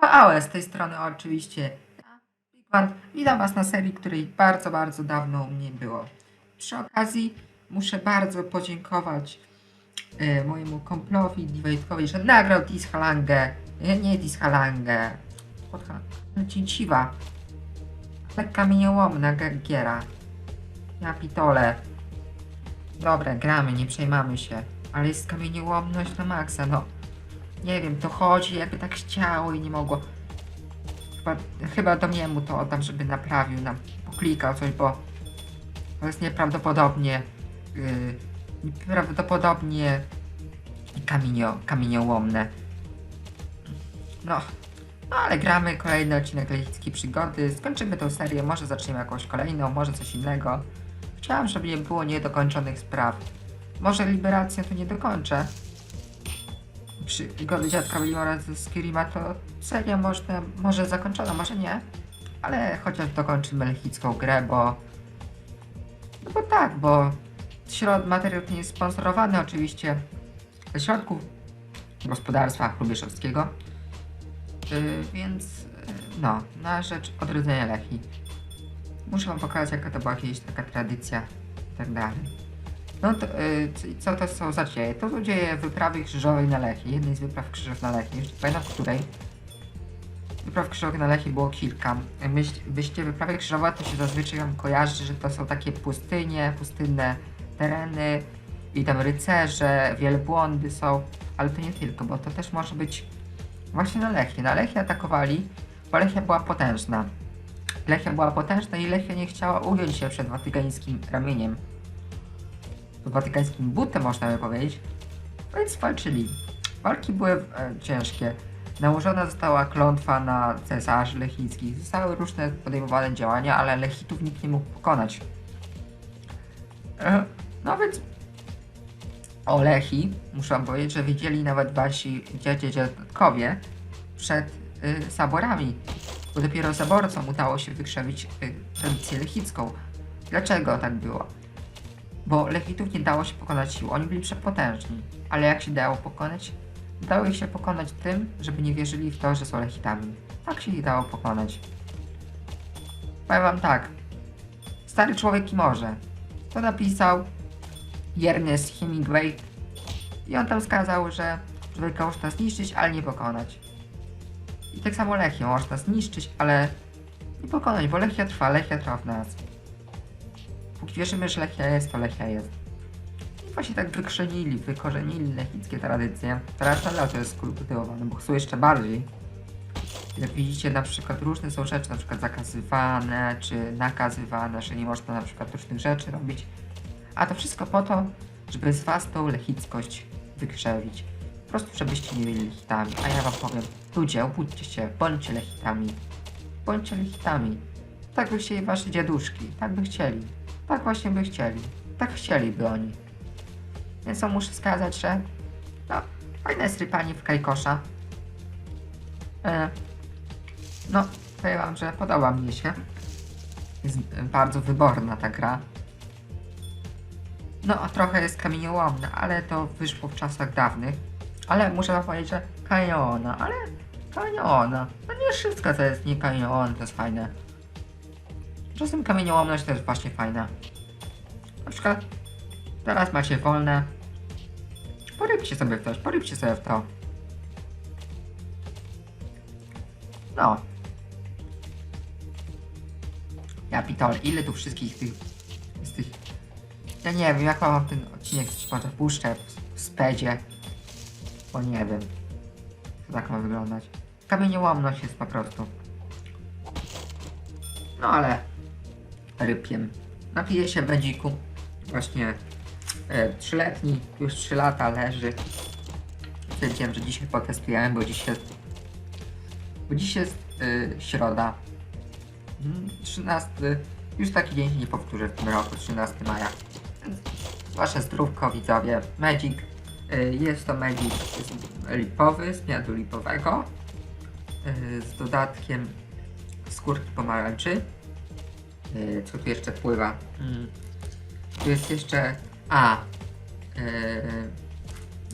Ałe, z tej strony oczywiście. Witam Was na serii, której bardzo, bardzo dawno u mnie było. Przy okazji muszę bardzo podziękować e, mojemu komplowi Diwajtkowi, że nagrał Dishalangę, nie, nie Dishalangę, Cięciwa, ale kamieniołomna gi- giera. Ja pitole. Dobra, gramy, nie przejmamy się, ale jest kamieniołomność na maksa, no. Nie wiem, to chodzi jakby tak chciało i nie mogło. Chyba, chyba do mnie mu to oddam, żeby naprawił nam, poklikał coś, bo to jest nieprawdopodobnie yy, nieprawdopodobnie kamienio, kamieniołomne. No, no ale gramy kolejny odcinek Lechickiej Przygody, skończymy tę serię, może zaczniemy jakąś kolejną, może coś innego. Chciałam, żeby nie było niedokończonych spraw. Może Liberację to nie dokończę, przygody dziadka Williora z Skirima to seria można, może zakończona, może nie, ale chociaż dokończymy lechicką grę, bo no bo tak, bo środ, materiał ten jest sponsorowany oczywiście ze środków gospodarstwa Hrubieszowskiego, yy, więc yy, no, na rzecz odrodzenia Lechi. Muszę wam pokazać jaka to była kiedyś taka tradycja i tak dalej. No to y, co to są za dzieje? To są dzieje wyprawy krzyżowej na Lechii. Jednej z wypraw krzyżowych na Lechii. Już pamiętam której. Wypraw krzyżowych na Lechii było kilka. Myśl, byście wyprawy krzyżowe to się zazwyczaj wam kojarzy, że to są takie pustynie, pustynne tereny i tam rycerze, wielbłądy są, ale to nie tylko, bo to też może być właśnie na Lechii. Na Lechii atakowali, bo Lechia była potężna. Lechia była potężna i Lechia nie chciała ugiąć się przed watykańskim ramieniem watykańskim butem, można by powiedzieć. No Więc walczyli. Walki były e, ciężkie. Nałożona została klątwa na cesarzy lechickich. Zostały różne podejmowane działania, ale lechitów nikt nie mógł pokonać. E, no więc o Lechi muszę powiedzieć, że wiedzieli nawet wasi dziadzie dziadkowie przed y, zaborami, bo dopiero zaborcom udało się wykrzewić y, tradycję lechicką. Dlaczego tak było? Bo Lechitów nie dało się pokonać sił. Oni byli przepotężni, ale jak się dało pokonać? Dało ich się pokonać tym, żeby nie wierzyli w to, że są Lechitami. Tak się ich dało pokonać. Powiem wam tak. Stary człowiek i morze. To napisał Ernest Hemingway i on tam skazał, że człowieka można zniszczyć, ale nie pokonać. I tak samo Lechię można zniszczyć, ale nie pokonać, bo Lechia trwa, Lechia trwa w nas. Wierzymy, że Lechia jest, to Lechia jest. I właśnie tak wykrzenili, wykorzenili lechickie tradycje. Teraz nadal to jest kultywowane, bo jeszcze bardziej. Jak widzicie, na przykład różne są rzeczy, na przykład zakazywane, czy nakazywane, że nie można na przykład różnych rzeczy robić. A to wszystko po to, żeby z was tą lechickość wykrzewić. Po prostu, żebyście nie byli lechitami. A ja wam powiem, ludzie, obudźcie się, bądźcie lechitami. Bądźcie lechitami. Tak by chcieli wasze dziaduszki, tak by chcieli. Tak właśnie by chcieli. Tak chcieliby oni. Więc co muszę skazać, że no, fajne jest rypanie w kajkosza. E, no, powiem wam, że podoba mi się. Jest bardzo wyborna ta gra. No, a trochę jest kamieniołomna, ale to wyszło w czasach dawnych. Ale muszę wam powiedzieć, że kamieniołomna, ale kamieniołomna. No nie wszystko, co jest nie kamieniołomne, to jest fajne. Czasem kamieniołomność też właśnie fajna. Na przykład teraz macie wolne. Porybcie sobie w to, porybcie sobie w to. No. Ja pitole, ile tu wszystkich tych... Z tych... Ja nie wiem, jak mam ten odcinek coś może puszczę w, w spedzie. Bo nie wiem. To tak ma wyglądać. Kamieniołomność jest po prostu. No ale rypiem. Napiję się bedziku. Właśnie e, trzyletni, już 3 lata leży. Stwierdziłem, że dzisiaj potestujemy, bo dziś jest, bo dziś jest e, środa. Mm, 13, już taki dzień się nie powtórzy w tym roku, 13 maja. Wasze zdrówko widzowie. Magic. e, Jest to Magic lipowy, z miadu lipowego. Z dodatkiem skórki pomarańczy. Yy, co tu jeszcze pływa? Mm. Tu jest jeszcze. A. Yy,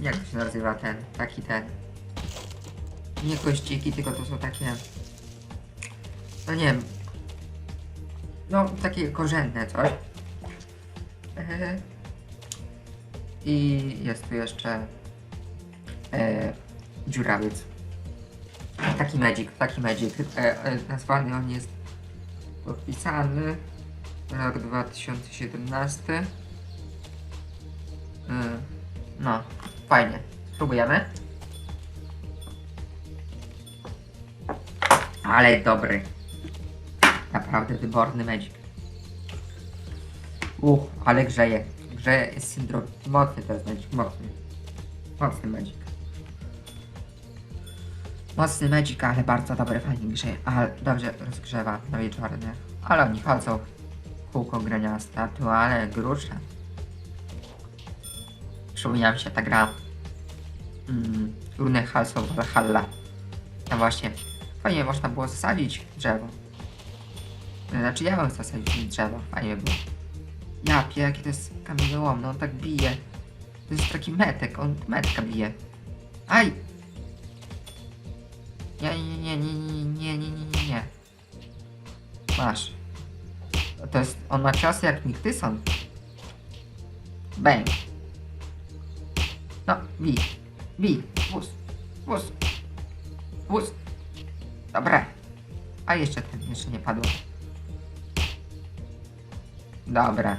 jak to się nazywa ten? Taki ten. nie kościki, tylko to są takie, no nie wiem, no takie korzenne coś. E, I jest tu jeszcze dziurawiec. Taki magic, taki magic. E, nazwany on jest podpisany rok 2017. E, no, fajnie. Spróbujemy. Ale dobry. Naprawdę wyborny magic. Uch, ale grzeje. Grzeje jest syndrom. Mocny to jest magic, mocny. Mocny magic. Mocny magic, ale bardzo dobry, fajnie grzeje. Ale dobrze rozgrzewa na wieczornych. Ale oni chodzą kółko grania statu, ale grusza. Przypomniała mi się ta gra mm, Rune Halso Valhalla. Tam właśnie fajnie można było zasadzić drzewo. Znaczy ja bym zasadził drzewo, fajnie było. Ja pie, jakie to jest kamieniołom, no on tak bije. To jest taki metek, on metka bije. Aj! Nie, nie, nie, nie, nie, nie, nie, nie, nie. Masz. To jest, on ma ciosy jak Niktyson. Bang. No, bij. Bij. Wóz. Wóz. Wóz. Dobra. A jeszcze ten, jeszcze nie padło. Dobra.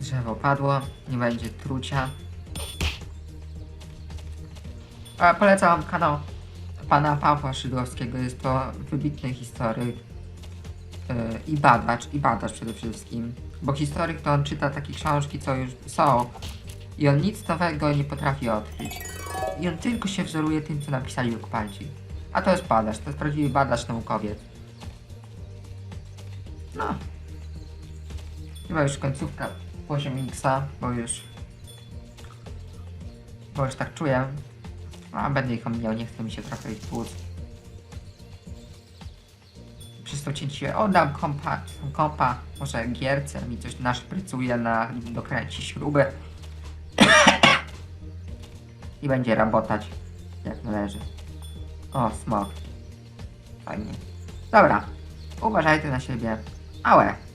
Drzewo padło, nie będzie trucia. A polecam kanał pana Pawła Szydłowskiego. Jest to wybitny historyk yy, i badacz, i badacz przede wszystkim. Bo historyk to on czyta takie książki, co już są i on nic nowego nie potrafi odkryć. I on tylko się wzoruje tym, co napisali okupanci. A to jest badacz, to jest prawdziwy badacz naukowiec. No. Chyba już końcówka poziom Xa, bo już... Bo już tak czuję. A będę ich omijał, nie chce mi się trochę ich płuc. Przez to cięcie oddam kompa, kompa, może gierce mi coś naszprycuje na dokręci śruby. I będzie rabotać jak należy. O, smok. Fajnie. Dobra. Uważajcie na siebie. Ałe.